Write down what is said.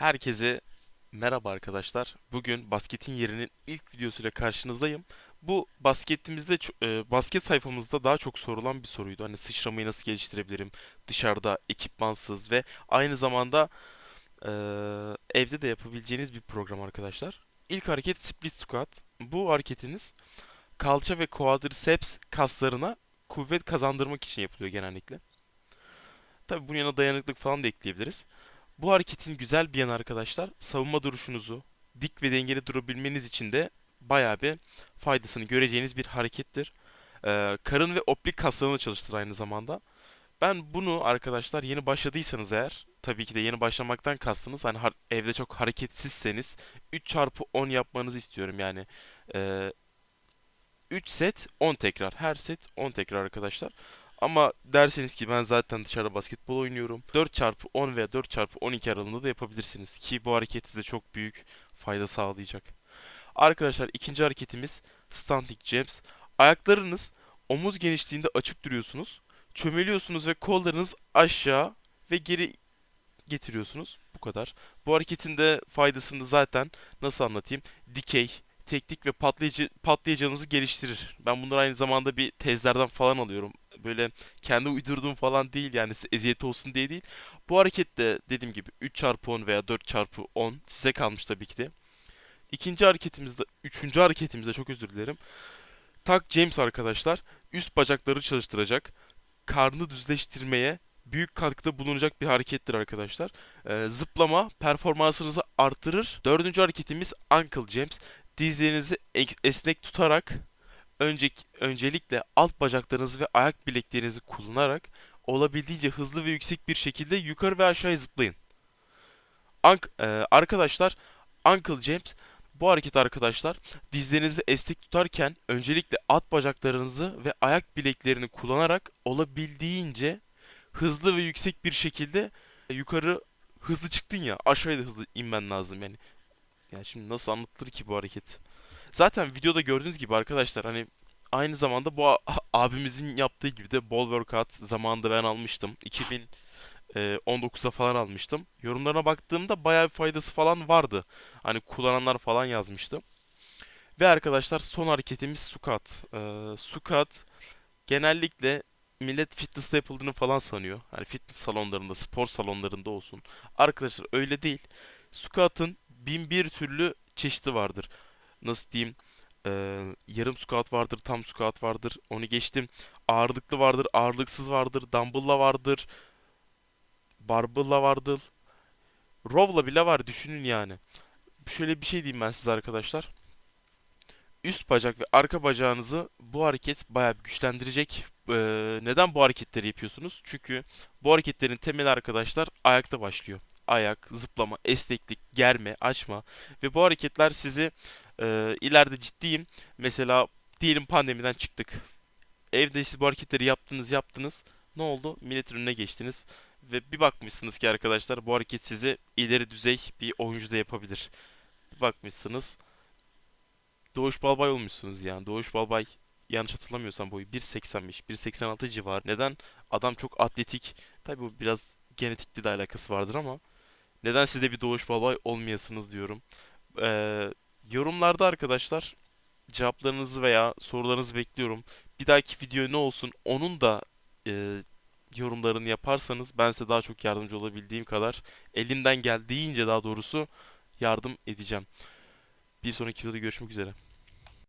Herkese merhaba arkadaşlar. Bugün basketin yerinin ilk videosuyla karşınızdayım. Bu basketimizde, e, basket sayfamızda daha çok sorulan bir soruydu. Hani sıçramayı nasıl geliştirebilirim dışarıda ekipmansız ve aynı zamanda e, evde de yapabileceğiniz bir program arkadaşlar. İlk hareket split squat. Bu hareketiniz kalça ve quadriceps kaslarına kuvvet kazandırmak için yapılıyor genellikle. Tabii bunun yanına dayanıklık falan da ekleyebiliriz. Bu hareketin güzel bir yanı arkadaşlar, savunma duruşunuzu dik ve dengeli durabilmeniz için de bayağı bir faydasını göreceğiniz bir harekettir. Ee, karın ve oblik kaslarını çalıştır aynı zamanda. Ben bunu arkadaşlar yeni başladıysanız eğer, tabii ki de yeni başlamaktan kastınız hani evde çok hareketsizseniz 3 çarpı 10 yapmanızı istiyorum yani. Ee, 3 set 10 tekrar. Her set 10 tekrar arkadaşlar. Ama derseniz ki ben zaten dışarıda basketbol oynuyorum. 4 çarpı 10 veya 4 çarpı 12 aralığında da yapabilirsiniz. Ki bu hareket size çok büyük fayda sağlayacak. Arkadaşlar ikinci hareketimiz standing jabs. Ayaklarınız omuz genişliğinde açık duruyorsunuz. Çömeliyorsunuz ve kollarınız aşağı ve geri getiriyorsunuz. Bu kadar. Bu hareketin de faydasını zaten nasıl anlatayım? Dikey, teknik ve patlayıcı patlayacağınızı geliştirir. Ben bunları aynı zamanda bir tezlerden falan alıyorum. Böyle kendi uydurduğum falan değil yani size eziyet olsun diye değil. Bu hareket de dediğim gibi 3 çarpı 10 veya 4 çarpı 10 size kalmış tabii ki de. İkinci hareketimizde, üçüncü hareketimizde çok özür dilerim. Tak James arkadaşlar üst bacakları çalıştıracak. Karnı düzleştirmeye büyük katkıda bulunacak bir harekettir arkadaşlar. Ee, zıplama performansınızı artırır. Dördüncü hareketimiz Ankle James. Dizlerinizi ek- esnek tutarak önce, öncelikle alt bacaklarınızı ve ayak bileklerinizi kullanarak olabildiğince hızlı ve yüksek bir şekilde yukarı ve aşağı zıplayın. Ank- e, arkadaşlar Ankle James bu hareket arkadaşlar dizlerinizi esnek tutarken öncelikle alt bacaklarınızı ve ayak bileklerini kullanarak olabildiğince hızlı ve yüksek bir şekilde yukarı hızlı çıktın ya aşağıya da hızlı inmen lazım yani. Yani şimdi nasıl anlatılır ki bu hareket? Zaten videoda gördüğünüz gibi arkadaşlar hani aynı zamanda bu abimizin yaptığı gibi de ball workout zamanında ben almıştım. 2019'a falan almıştım. Yorumlarına baktığımda bayağı bir faydası falan vardı. Hani kullananlar falan yazmıştı. Ve arkadaşlar son hareketimiz squat. Ee, squat genellikle millet fitness'ta yapıldığını falan sanıyor. Hani fitness salonlarında, spor salonlarında olsun. Arkadaşlar öyle değil. Squat'ın bin bir türlü çeşidi vardır. Nasıl diyeyim? Ee, yarım squat vardır, tam squat vardır. Onu geçtim. Ağırlıklı vardır, ağırlıksız vardır, dumbbell'la vardır, barbell'la vardır. Row'la bile var düşünün yani. Şöyle bir şey diyeyim ben size arkadaşlar. Üst bacak ve arka bacağınızı bu hareket bayağı güçlendirecek. Ee, neden bu hareketleri yapıyorsunuz? Çünkü bu hareketlerin temeli arkadaşlar ayakta başlıyor. Ayak, zıplama, esneklik, germe, açma ve bu hareketler sizi e, ileride ciddiyim. Mesela diyelim pandemiden çıktık. Evde siz bu hareketleri yaptınız yaptınız. Ne oldu? Milletin önüne geçtiniz. Ve bir bakmışsınız ki arkadaşlar bu hareket sizi ileri düzey bir oyuncu da yapabilir. Bir bakmışsınız Doğuş Balbay olmuşsunuz yani. Doğuş Balbay yanlış hatırlamıyorsam boyu 1.85, 1.86 civarı. Neden? Adam çok atletik. Tabii bu biraz genetikle de alakası vardır ama neden siz de bir Doğuş Balbay olmayasınız diyorum. Ee, yorumlarda arkadaşlar cevaplarınızı veya sorularınızı bekliyorum. Bir dahaki video ne olsun onun da e, yorumlarını yaparsanız ben size daha çok yardımcı olabildiğim kadar elimden geldiğince daha doğrusu yardım edeceğim. Bir sonraki videoda görüşmek üzere.